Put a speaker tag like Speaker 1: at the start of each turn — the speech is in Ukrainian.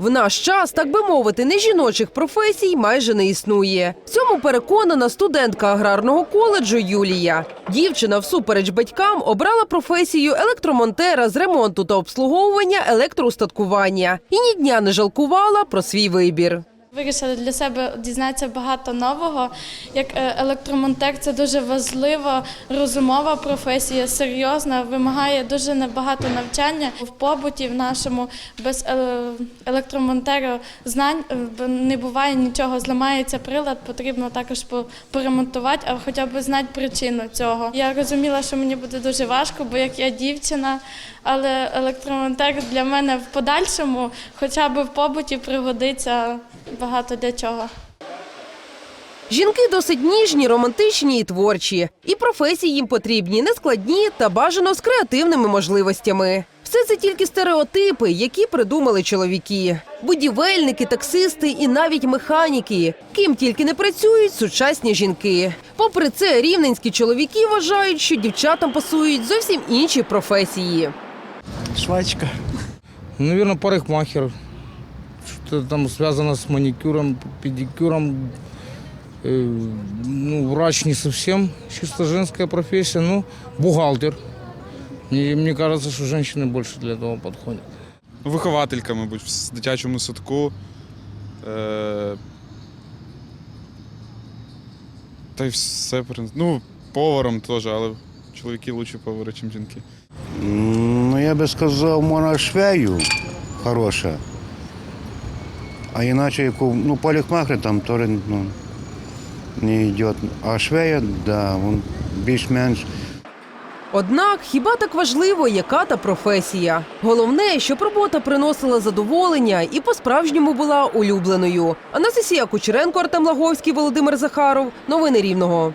Speaker 1: В наш час, так би мовити, не жіночих професій майже не існує. Цьому переконана студентка аграрного коледжу Юлія. Дівчина, всупереч батькам, обрала професію електромонтера з ремонту та обслуговування електроустаткування і ні дня не жалкувала про свій вибір.
Speaker 2: Вирішила для себе дізнатися багато нового. Як е, електромонтер це дуже важлива, розумова професія, серйозна, вимагає дуже небагато навчання в побуті в нашому без е, електромонтера знань е, не буває нічого. Зламається прилад, потрібно також по- поремонтувати, а хоча б знати причину цього. Я розуміла, що мені буде дуже важко, бо як я дівчина, але електромонтер для мене в подальшому, хоча б в побуті, пригодиться багато для чого.
Speaker 1: Жінки досить ніжні, романтичні і творчі. І професії їм потрібні нескладні та бажано з креативними можливостями. Все це тільки стереотипи, які придумали чоловіки. Будівельники, таксисти і навіть механіки. Ким тільки не працюють сучасні жінки. Попри це, рівненські чоловіки вважають, що дівчатам пасують зовсім інші професії.
Speaker 3: Швачка.
Speaker 4: Наверное, парикмахер Что-то там связано с маникюром, педикюром. Э, ну, врач не совсем, чисто женская профессия. Ну, бухгалтер. Мне, мне кажется, что женщины больше для этого подходят.
Speaker 5: Вихователька, мабуть, в дитячому садку. Е... Та й все. в принципі. Ну, поваром теж, але чоловіки лучше повари, ніж жінки.
Speaker 3: Ну, я би сказав, можна швею хороша. А іначе, яку, ну, полікмахер там теж ну, не йде. А швея, да, він більш-менш.
Speaker 1: Однак хіба так важливо, яка та професія? Головне, щоб робота приносила задоволення і по-справжньому була улюбленою. Анастасія Кучеренко, Артем Лаговський, Володимир Захаров. Новини Рівного.